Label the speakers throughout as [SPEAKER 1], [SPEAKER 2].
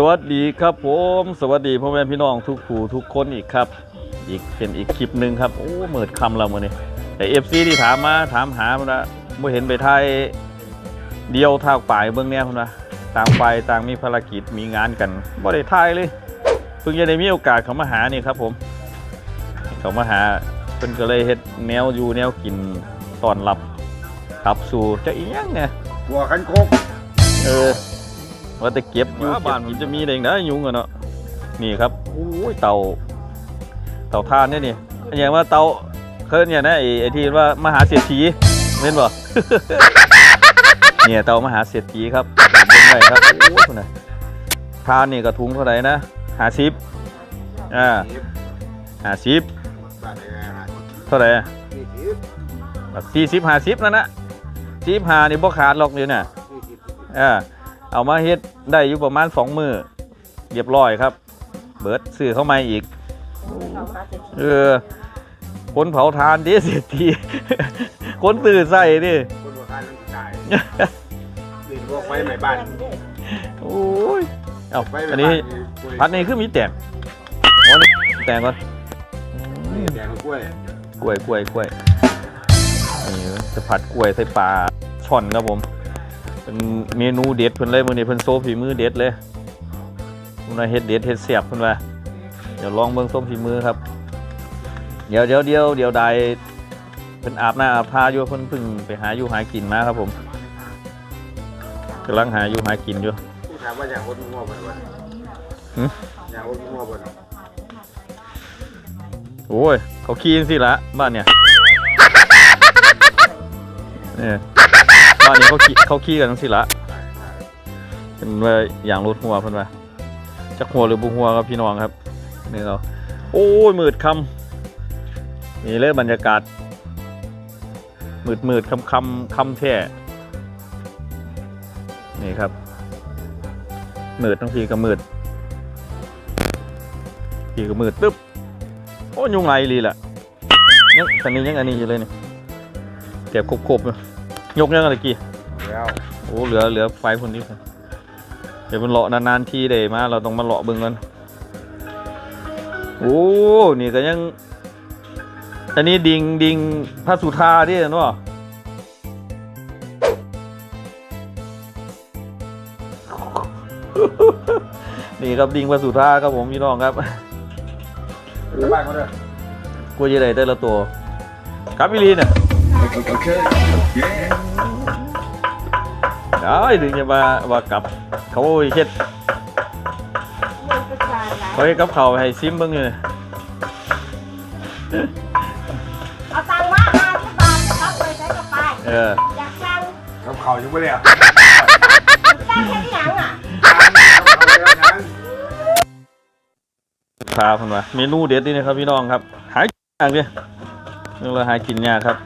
[SPEAKER 1] สวัสดีครับผม สวัสดีพ่อแม่พี่น้องทุกผู้ทุกคนอีกครับ อีกเป็นอีกคลิปหนึ่งครับโอ้เมิดคำเราเมื่อนี้แต่เอฟซีที่ถามมาถามหามันนะไม่เห็นไปไทยเดียวทางป่ายเบื้องเนี้ยคุณนะต่างฝ่ายต่างมีภารกิจมีงานกันบ่ได้ทายเลยเพิ่งจะได้มีโอกาสเขามาหานี่ครับผมเขามาหาเพิ่นก็เลยเฮ็ดแนวอยู่แนวกินตอนรับขับสู่จะอีหยังเนี่ย
[SPEAKER 2] หัวคันโคก
[SPEAKER 1] เออ ว่าแต่เก็บอยู่บ้านมันจะมีเองนะยุงอะเนาะนี่ครับโอ้ยเตาเตาถ่านเนี่ยนี่อันอย่างว่าเตาเคยเนี่ยนะไอ้ไอ้ที่ว่ามหาเศรษฐีเห็นบ่เนี่ยเตามหาเศรษฐีครับเป็นไงครับโอ้ยคุณน่ะทานนี่กระทุงเท่าไหร่นะหาซิบอ่าหาซิบบา
[SPEAKER 2] ทเลยนะ
[SPEAKER 1] เท่าไหร่อะ
[SPEAKER 2] สี่สิบ
[SPEAKER 1] สี่สิบห้าสิบนั่นนะสิบห้านี่บ่ขาดหรอกเดี๋ยวน่ะ
[SPEAKER 2] สี่สิบ
[SPEAKER 1] อ่า เอามาเฮ็ดได้อยู่ประมาณสองมือเรียบร้อยครับ เบิร์ดซื้อเข้ามาอีก เออคนเผาทานดิเศรษฐีคนตื่นใส่ดิ
[SPEAKER 2] คนหัวคันต้องตายดินพวกไฟใหม่บ้าน
[SPEAKER 1] โอ้ยเอา
[SPEAKER 2] ไฟใหม่
[SPEAKER 1] อัน
[SPEAKER 2] บ้า
[SPEAKER 1] นี้พัดนี่คือมีแตงอ๋อนี่แตงก่อน
[SPEAKER 2] นี่แดงกล้วย
[SPEAKER 1] กล้วยกล้วยกล้วยนี่จะผัดกล้วยใส่ปลาช่อนครับผม เป็นเมนูเด็ดเพิ่นเลยมื้อนี้เพิ่นโซฝีมือเด็ดเลยเพิ่นว่าเฮ็ดเด็ดเฮ็ดเสียบเพิ่นว่าเดี๋ยวลองเบิ่งส้มฝีมือครับ เดี๋ยวเดี๋ยวเดี๋ยวเดี๋ยวใดเพิ่นอาบน้าอาบท่าอยู่เพิ่นเพิ่งไปหาอยู่หากินมาครับผมกำลังหาอยู่หากินอยู่
[SPEAKER 2] ที่ถามว่าอยากคนงัวบ่นบ่น
[SPEAKER 1] หึ
[SPEAKER 2] อยากคนงัวบ่น
[SPEAKER 1] โอ้ยเขาขี้จังสิละบ้านเนี่ยเนี่ย บ้านนี้เขาขี้เขาขี้กันจังสิละเป็นว่าอย่างรถหัวเพิ่นว่าจักหัวหรือบุหัวครับพี่น้องครับนี่เราโอ้ยมืดคำนี่เลยบรรยากาศ มืดมืดคำคำคำแท้นี่ครับมืดทั้งทีก็มืดทีก็มืดตึ๊บโอ้ยุงไหลายอีหลีแหละยังตอนนี้ยังอันนี้อยู่เลยนี่เก็บครบๆอยู่ยกยังอะไรกี่
[SPEAKER 2] แล้ว
[SPEAKER 1] โอ้เหลือเหลือไฟคนนี้ครับเดี๋ยวมันเลาะนานๆทีได้มาเราต้องมาเลาะเบิ่งกันโอ้นี่ก็ยังอันนี้ดิงดิงพระสุธาดิเนาะนี่ครับดิงพระสุธาครับผมพี่น้องครับ
[SPEAKER 2] ชาวบ้านเขาเด้อ
[SPEAKER 1] กูจะได้แต่ละตัวครับพี่ลีเนี่ย ได้ถึงจะมาว่ากลับเขาเฮ็ดเขาเฮ็ดกับเขาวให้ซิมเบิ่งอยู่เนี่ย
[SPEAKER 3] เอาตังค์มาห้าสิบบาทครับไปใช้กับไป
[SPEAKER 1] เออ
[SPEAKER 3] อยากตังค์
[SPEAKER 2] กับเขาอยู่บ่แล้ว
[SPEAKER 3] ตังค์แค่ที่หยังอะ
[SPEAKER 1] พาเพิ่นว่าเมนูเด็ดนี่นะครับพี่น้องครับ หากินยากเนี่ยเรื่องเราหากินยากครับ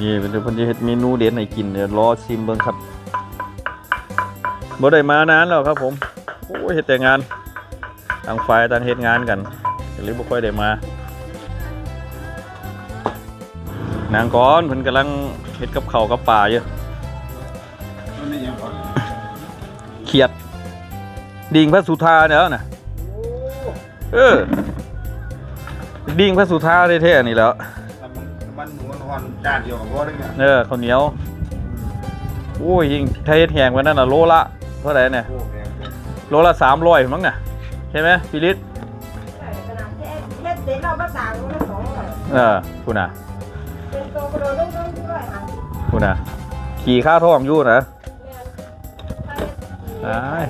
[SPEAKER 1] นี่เป็นเพิ่นจะเฮ็ดเมนูเด็ดให้กินเดี๋ยวรอชิมเบิ่งครับบ่ได้มานานแล้วครับผมโอ้เฮ็ดแต่งานต่างฝ่ายต่างเฮ็ดงานกันก็เลยบ่ค่อยได้มานางก้อนเพิ่นกำลังเฮ็ดกับข้าวกับปลาอยู่เขียด ดิ่งพระสุธาเนี่ยนะเออดิ่งพระสุธาได้แท้ๆนี่แล้ว
[SPEAKER 2] มันหมูมันหอนจานเดียวกับพ่อได้เนี่ย
[SPEAKER 1] เออข้าวเหนียวโอ้ยยิงไทยแหงไว้นั่นน่ะโลละเท่าไหร่เนี่ย
[SPEAKER 2] โอ้แพง
[SPEAKER 1] โลละสามร้อยมั้งน่ะใช่ไหมพิลิต
[SPEAKER 3] ขนาดเฮ็ดเด็ดเราภาษาเราสองร้อย
[SPEAKER 1] เออคุณน่ะ
[SPEAKER 3] เป็นตัวกระโดดต้องต้องด้วยอะ
[SPEAKER 1] คุณน่ะขี่ข้าท้องอยู่นะตาย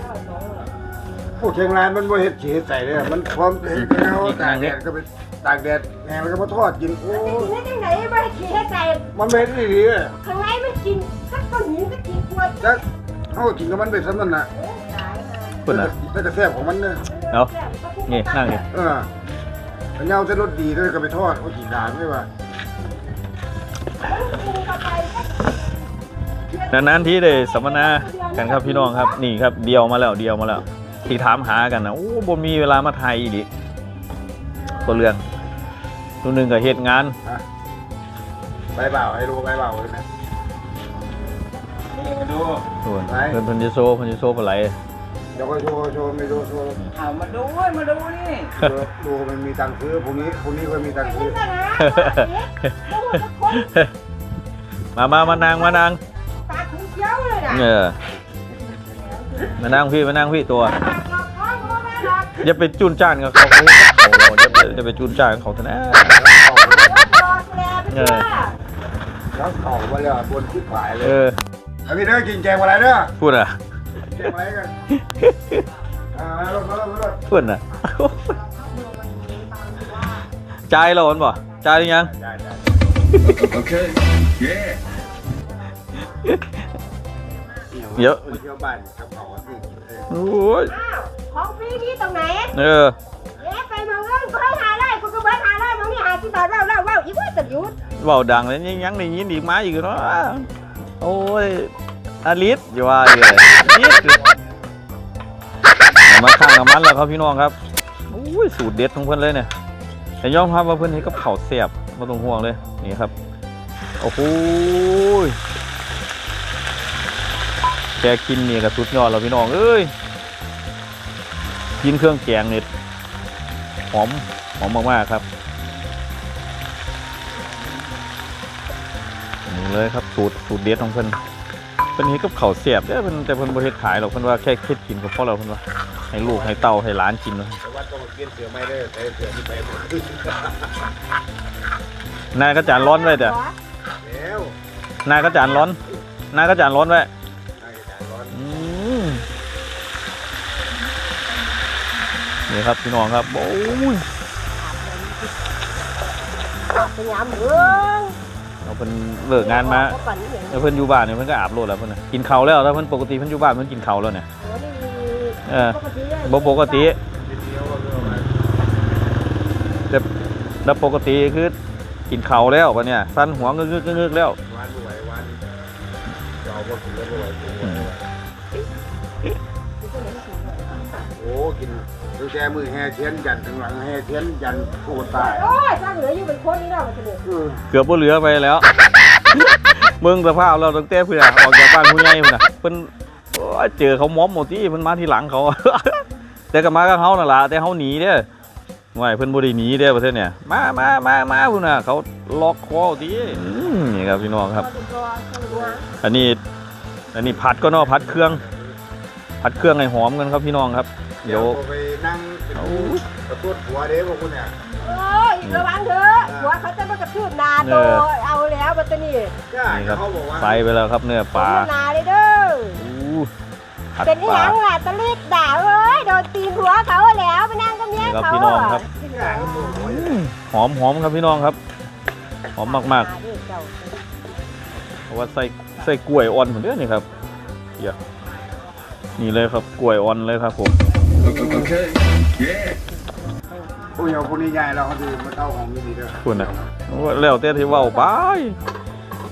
[SPEAKER 2] พวกเชียงรายมันบ่เฮ็ดเฉยใส่เลยมันพร้อมเฮ็ดแล้วตากแดดก็ไป ตากแดดแห้งแล้วก็มาทอดกินโอ้
[SPEAKER 3] เฮ็ดจังไหนไม่ได้ขี้ให้ใจ
[SPEAKER 2] มันเม็ดนี่ดีเลย
[SPEAKER 3] ข้างในมันกินสักก้อนหินสักกี่ขวด
[SPEAKER 2] จักเขากินกับมันไปซ้ำนั่นน่ะ
[SPEAKER 3] โอ้ตายอะ
[SPEAKER 1] คุณน่ะ
[SPEAKER 2] แต่จะแซ่บของมันเนี่ย
[SPEAKER 1] เอานี่นั่งนี่
[SPEAKER 2] เออมันเอาแต่รสดีด้วยก็ไปทอดโอ้กี่ด่างไม่ว่า
[SPEAKER 1] นานๆที่ได้สัมมนากันครับพี่น้องครับนี่ครับเดียวมาแล้วเดียวมาแล้วที่ถามหากันนะโอ้บนมีเวลามาไทยอีก ตัวเรื่องตัวหนึ่งกับเหตุงาน
[SPEAKER 2] ไปเปล่าไอ้รู้ไปเปล่าเลยนะดู
[SPEAKER 1] ส่วน
[SPEAKER 2] ไหน
[SPEAKER 1] เพิ่นเพิ่นจะโซเพิ่นจะโซปลาไหล
[SPEAKER 2] เดี๋ยวก็โชว์โชว์ไม่ดูโชว์
[SPEAKER 4] เอามาดูเว้ยมาดูนี่
[SPEAKER 2] ดูดูมันมีตังค์ซื้อพรุ่งนี้พรุ่งนี้ก็มีตังค์ซื้อ
[SPEAKER 1] มามามานางมานาง
[SPEAKER 3] ปากถึงเขียวเลยนะ
[SPEAKER 1] เออมานั่งพี่มานั่งพี่ตัว
[SPEAKER 3] ปากหลอกท้องก็ไม่หลอก
[SPEAKER 1] อย่าไปจุนจ้านกับเขา โอ้โหอย่าไปอย่าไปจุนจ้านกับเขาเถอะนะ
[SPEAKER 3] หลอกแลไปทั่ว
[SPEAKER 2] แล้วต่อมาเลยบนที่ผายเล
[SPEAKER 1] เอยอ
[SPEAKER 2] เอาพี่เด้อกินแกงอะไรเด้อ
[SPEAKER 1] พูดอะ
[SPEAKER 2] แกงอะไรกันอ่าลงมาลงมาลง
[SPEAKER 1] พูดอะจ่ายเราอันบ่จ่ายหรือยัง
[SPEAKER 2] ได้ได้
[SPEAKER 5] Okay. Yeah.
[SPEAKER 1] เยอะ
[SPEAKER 2] เที่ยวบ้านกับเขาที่เออ
[SPEAKER 1] โอ้ย
[SPEAKER 3] อ้าวของฟรีนี่ตรงไหน
[SPEAKER 1] เออ
[SPEAKER 3] ว่าที่ต่อเล่าเล่าเล่าอีกว่าจะหยุด
[SPEAKER 1] เบาดังเลยยังยังได้ยินอีกมาอีกเนาะโอ้ยอาลิสอย่ว่าอยู่มาข้างกับมันแล้วครับพี่น้องครับโอ้ยสูตรเด็ดของเพิ่อนเลยเนี่ยแต่ยอมรับว่าเพิ่อนเฮ็ดกับข้าวแซ่บม่ต้องห่วงเลยนี่ครับโอ้โหแกกินนี่ก็สุดยอดแล้วพี่น้องเอ้ยกินเครื่องแกงนี่หอมหอมมากๆครับ เลยครับสูตรสูตรเด็ดของเพิ่นเพิ่นเฮ็ดกับข้าวเสียบเด้อเพิ่นแต่เพิ่นบ่เฮ็ดขายหรอกเพิ่นว่าแค่คิดกินก็พอแล้วเพิ่นว่าให้ลูกให้เต้าให้หลานกินเนาะ
[SPEAKER 2] ว่าต้องกินเสือไม่ได้ใส่เสือที่ไปหมด
[SPEAKER 1] นายก็จานร้อนไว้เด้อ
[SPEAKER 2] แล้ว
[SPEAKER 1] นายก็จานร้อนนายก็จานร้อนไว้
[SPEAKER 2] น่าจะจ่ายร้อน
[SPEAKER 1] อืมนี่ครับพี่น้องครับโอ้ย
[SPEAKER 3] เป็นยามเมือง
[SPEAKER 1] พิ่นเลิกงานมาแล้วเพิ่นอยู่บ้านเนี่ยเพิ่นก็อาบโลดแล้วเพิ่นน่ะกินข้าวแล้วแล้วเพิ่นปกติเพิ่นอยู่บ้านเพิ่นกินข้าวแล้วเนี่ยเออบ่ปกติ
[SPEAKER 2] กินเดียวก็เรื่องอะไร
[SPEAKER 1] แล้วปกติคือกินข้าวแล้วปะเนี่ยสั้นหัวงึกๆงึกๆแล้ว
[SPEAKER 2] วันรวยวันเราก็กินแล้วรวยรวยโอ้กิน ดูแกมือแห่เทียนยันถึงหลังแห่เทียนยันโคตรตาย
[SPEAKER 3] โอ้ยถ้าเหลืออยู่เป็นคนนี่เนาะมันจะเหลือ
[SPEAKER 2] เออ
[SPEAKER 1] เกือบบ่เหลือไปแล้วมึงสภาพเราตั้งแต่เพื่อออกจากบ้านผู้ใหญ่พุ่นน่ะเพิ่นโอ้ยเจอเขาม้อมหมดที่เพิ่นมาทีหลังเขา แต่ก็มากับเขานั่นล่ะแต่เขาหนีเด้อไม่เพิ่นบ่ได้หนีเด้อประเทศเนี่ยมามามามาพุ่นน่ะเขาล็อกคอเอาทีอืมนี่ครับพี่น้องครับอันนี้ อันนี้ผัดก็เนาะผัดเครื่อง ผัดเครื่องให้หอมกันครับพี่น้องครับ
[SPEAKER 2] เดี๋
[SPEAKER 1] เดี๋
[SPEAKER 2] ย
[SPEAKER 1] ยวว
[SPEAKER 2] ไปนั่งเป็นกระตุ้นหัวเด้พวกคุณเนี่ย
[SPEAKER 3] โอ้ยระวังเถอะหัวเขาจะมากระทืบนาโตเอาแล้วบัตนี่
[SPEAKER 2] จ้า
[SPEAKER 1] นี่ครับ
[SPEAKER 2] เขาบอกว่า
[SPEAKER 1] ใส่ไปแล้วครับเนื้อปลา
[SPEAKER 3] นาเลยเด้อ
[SPEAKER 1] อู้ผัด
[SPEAKER 3] เป็น
[SPEAKER 1] ป
[SPEAKER 3] ยั
[SPEAKER 1] ลา
[SPEAKER 3] งล่ะตะลิดด่าเอ้ยโดนตีหัวเขาแล้วไปนั่งกับเมีย
[SPEAKER 1] นี่ครับ
[SPEAKER 3] เขา
[SPEAKER 1] พี่น้องครับ
[SPEAKER 2] จ้าเขาบอกว่า
[SPEAKER 1] อืมหอมหอมครับพี่น้องครับ หอมมากๆเพราะว่าใส่ใส่กล้วยอ่อนเหมือนเดิมนี่ครับเดี๋ยวนี่เลยครับกล้วยอ่อนเลยครับผม
[SPEAKER 5] Okay. Yeah.
[SPEAKER 2] พวกเราพวกนี้ใหญ่เราเขาดูมาเข้าของดีด้วย
[SPEAKER 1] คุณนะแล้วแต่ที่เว่าไป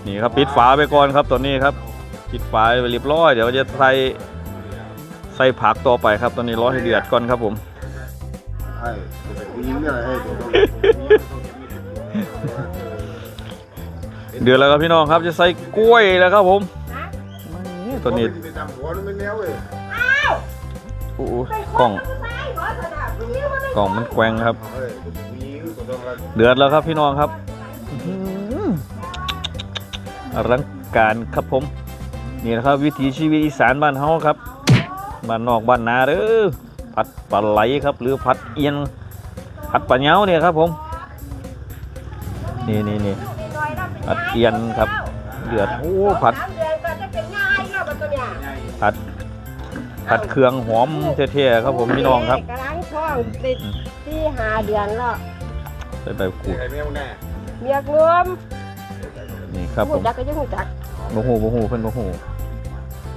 [SPEAKER 1] นี่ครับปิดฝาไปก่อนครับตอนนี้ครับปิดฝาไปเรียบร้อยเดี๋ยวจะใส่ใส่ผักต่อไปครับ ตอนนี้ร้อให้เดือดก่อนครับผม
[SPEAKER 2] ใช่ผู้หญิงเนี่ยให้
[SPEAKER 1] เดือดแล้วครับพี่น้องครับจะใส่กล้วยแล้วครับผมตัวนี้
[SPEAKER 2] ไปตามหัวมันไม่แนวเว้ย
[SPEAKER 1] โอ้โหกล่องกล่องมันแกว่งครับ
[SPEAKER 2] เฮ้ยผู้หญิงตัวต้องกัน
[SPEAKER 1] เดือดแล้วครับพี่น้องครับอื้อหืออลังการครับผม นี่นะครับ วิถีชีวิตอีสานบ้านเฮาครับบ้านนอกบ้านนาเด้อผัดปลาไหลครับ หรือผัดเอียนผัดปลาเหนียวเนี่ยครับผมนี่นี่นี่ผัดเอียนครับเดือดโอ้ผัด
[SPEAKER 3] สามเดือนก็จะเป็นง่ายเนาะบัตเนี่ย
[SPEAKER 1] ผัด ผัดเครื่องหอมเท่ๆครับผมพี่น้องครับ
[SPEAKER 3] กำลังท้องติดที่หาเดือนแล้ว
[SPEAKER 1] ใส่ใบขูด
[SPEAKER 2] ไอ้แมวแน่
[SPEAKER 3] เมียกรวม
[SPEAKER 1] นี่ครับผ
[SPEAKER 3] หู
[SPEAKER 1] ม
[SPEAKER 3] จักก็ยังหูจัก
[SPEAKER 1] บ่ฮู้บ่ฮู้เพิ่นบ่ฮู้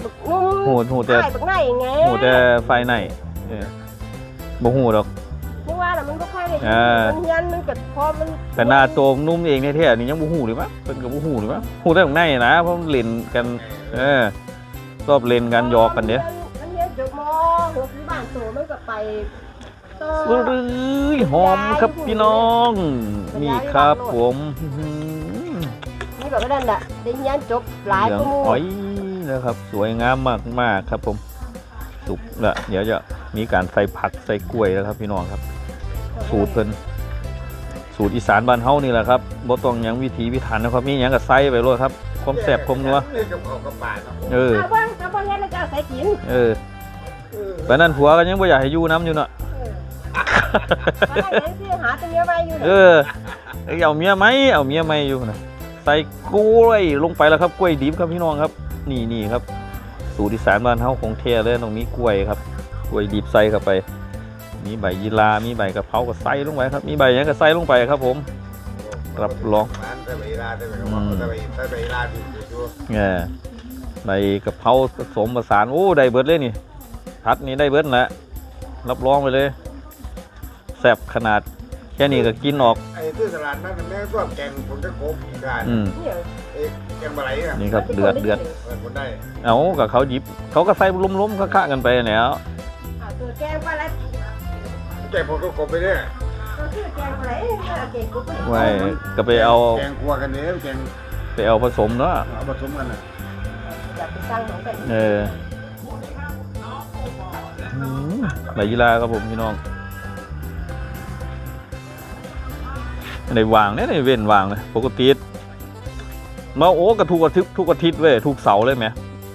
[SPEAKER 3] บักนุ่ม
[SPEAKER 1] ฮู้ฮู้แต่
[SPEAKER 3] ใช่บักไหนไง
[SPEAKER 1] ฮู้แต่ไฟในเออบ่ฮู้ดอก
[SPEAKER 3] เมื่อวานน่ะมันก็ค่อยได้ยิน
[SPEAKER 1] อ่า
[SPEAKER 3] มันเฮียนมันก็พอมัน
[SPEAKER 1] แต่หน้าโตมนุ่มเองแท้ๆนี่ยังบ่ฮู้เลยมั้ยเพิ่นก็บ่ฮู้เลยมั้ยฮู้แต่ข้างในนะเพราะมันเล่นกัน เออชอบเล่นกันหยอกกันเด้
[SPEAKER 3] มันเฮีย ก็ไปต่อ
[SPEAKER 1] สุรืยหอมครับพี่น้อง นี่ครับผมอื้อหือ
[SPEAKER 3] นี่แบบว่านั่นแหละได้เฮียนจบหลาย
[SPEAKER 1] เหลือง
[SPEAKER 3] ชั่วโมง
[SPEAKER 1] อ้อยนะครับ สวยงามมากๆครับผม สุกละเดี๋ยวจะมีการใส่ผักใส่กล้วยแล้วครับพี่น้องครับ สูตรเพิ่นสูตรอีสานบ้านเฮานี่แหละครับบ่ต้องหยังวิถีพิถันนะครับมีหยังก็ใส่ไปเลยครับความแซ่บความนัว
[SPEAKER 2] เล่นกับเขากับป่าเนาะ
[SPEAKER 1] เออ
[SPEAKER 3] เอาเบิ่งเอ
[SPEAKER 1] ไปนั่นผัวก็ยังบ่อยากให้อยู่น้ำอยู่เนาะ
[SPEAKER 3] เออหาได้สิหาตัวเมียไว้อยู่
[SPEAKER 1] เออเอาเมียไหมเอาเมียไหมอยู่นะใส่กล้วยลงไปแล้วครับกล้วยดิบครับพี่น้องครับ นี่นี่ครับ สูตรอีสานบ้านเฮาของแท้เลยต้องมีกล้วยครับ กล้วยดิบใส่เข้าไป มีใบยีรามีใบกะเพราก็ใส่ลงไปครับมีใบหยังก็ใส่ลงไปครับผม รับรอง
[SPEAKER 2] มันได้เวลาได้เวลาได้เวลาได้เวลาดีดู
[SPEAKER 1] เออใบกะเพราผสมผสานโอ้ได้เบิดเลยนี่ พัดนี้ได้เบิดแหละรับรองไปเลยแซ่บขนาด แค่นี้ก็กินออก
[SPEAKER 2] ไอ้ที่ตลาดนั้นแม่ก็แกงผมจะโคบอีกการ
[SPEAKER 1] อืม
[SPEAKER 3] เนี่ย
[SPEAKER 2] เอ้แกงปลาไหลอะ
[SPEAKER 1] นี่ครับเดือดเดือด
[SPEAKER 2] เปิดคนได้
[SPEAKER 1] เอากับเขาหยิบ เขาก็ใส่ล้มๆค่าๆกันไปแล้ว
[SPEAKER 3] เอาตัวแกงปลาไหล
[SPEAKER 2] แกงผมก็โคบไปเนี่ย
[SPEAKER 3] ตัวชื่อแกงปลาไหลเอาเก่งกูไป
[SPEAKER 1] ไว้ก็ไปเอา
[SPEAKER 2] แกงครัวกันเนี้ยแกง
[SPEAKER 1] ไปเอาผสมเนาะ
[SPEAKER 2] เอาผสมกันอะ
[SPEAKER 3] อยากไปสร้างของกัน
[SPEAKER 1] เออ อืมใบยีราครับผมพี่น้องในวางเนี่ยในเว้นวางเลยปกติมาโอ้กระทุกอาทิตย์ทุกอาทิตย์เว้ยทุกเสาร์เลยไหม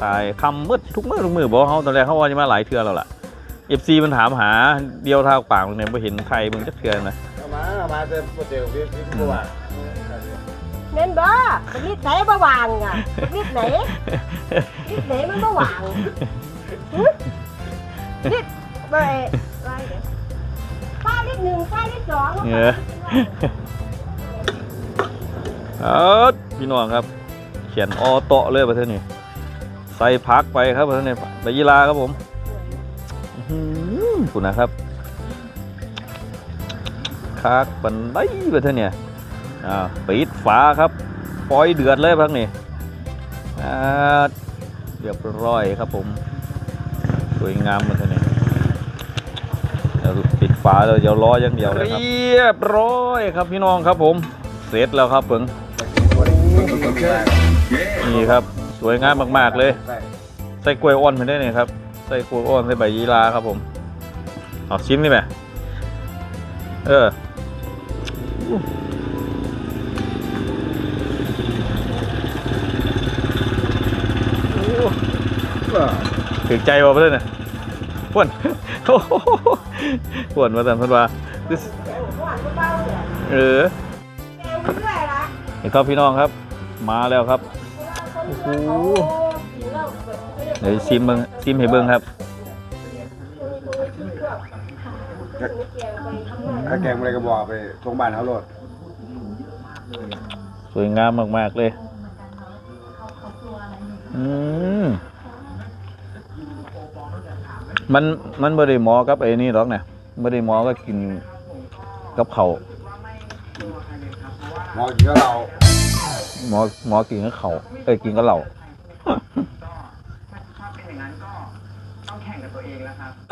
[SPEAKER 1] ตายคำมืดทุกมือทุกมือบอกเขาตอนแรกเขาว่าจะมาหลายเทื่อแล้วล่ะเอฟซีมันถามหาเดียวเท่าปากเนี่ยไม่เห็นใครมึงจะเทื่อนะ
[SPEAKER 2] เอามาเอามาเต็มโมเดลพี่พี่ก็ว่า
[SPEAKER 3] เน้นบ่บักนิดไหนบ่วางอะบักนิดไหนนิดไหนมันบ่วาง นิดบ่ไอ้ไรเด้อป้านิดหนึ่งป้านิดสอง
[SPEAKER 1] เออเออพี่น้องครับ เขียนออโตะเลยประเทศนี้ ใส่พักไปครับประเทศนี้ใบยีราครับผมอื้อหือคุณนะครับคักบันไดประเทศเนี่ยอ่าปิดฝาครับปล่อยเดือดเลยพักนี้อ่าเรียบร้อยครับผม วยงามประเทศนี้เดี๋ยวปิดฝาเลยเดี๋ยวรออย่างเดียวเลยครับเรียบร้อยครับพี่น้องครับผม เสร็จแล้วครับเพิ่งนี่ครับสวยงามมาก ๆ เลย ใส่กล้วยอ่อนไปได้เนี่ยครับ ใส่กล้วยอ่อนใส่ใบยีราครับผมเอาชิมนี่ไหมเออ ถึงใจบ่เพื่อนน่ะพ่วนโอ้โหพ่วนมาแต่เพิ่นว่าคือ
[SPEAKER 3] หวานเบาๆเนี่ย
[SPEAKER 1] เออ
[SPEAKER 3] แกงเรื่อยละ
[SPEAKER 1] นี่ครับพี่น้องครับ มาแล้วครับ
[SPEAKER 3] โอ้โห
[SPEAKER 1] เดี๋ยวชิมเบิ่งชิมให้เบิ่งครับ
[SPEAKER 2] ถ้าแกงอะไรก็บอกไปตรงบ้านเขาโลด
[SPEAKER 1] สวยงามมาก ๆ เลย อืม มันมันไม่ได้เหมอกับไอ้นี่หรอกนะไม่ได้เหมอก็กินกับเขาว
[SPEAKER 2] หมอกินกับเรา
[SPEAKER 1] หมอหมอกินกับเขาวเอ้ยกินกับเหล่า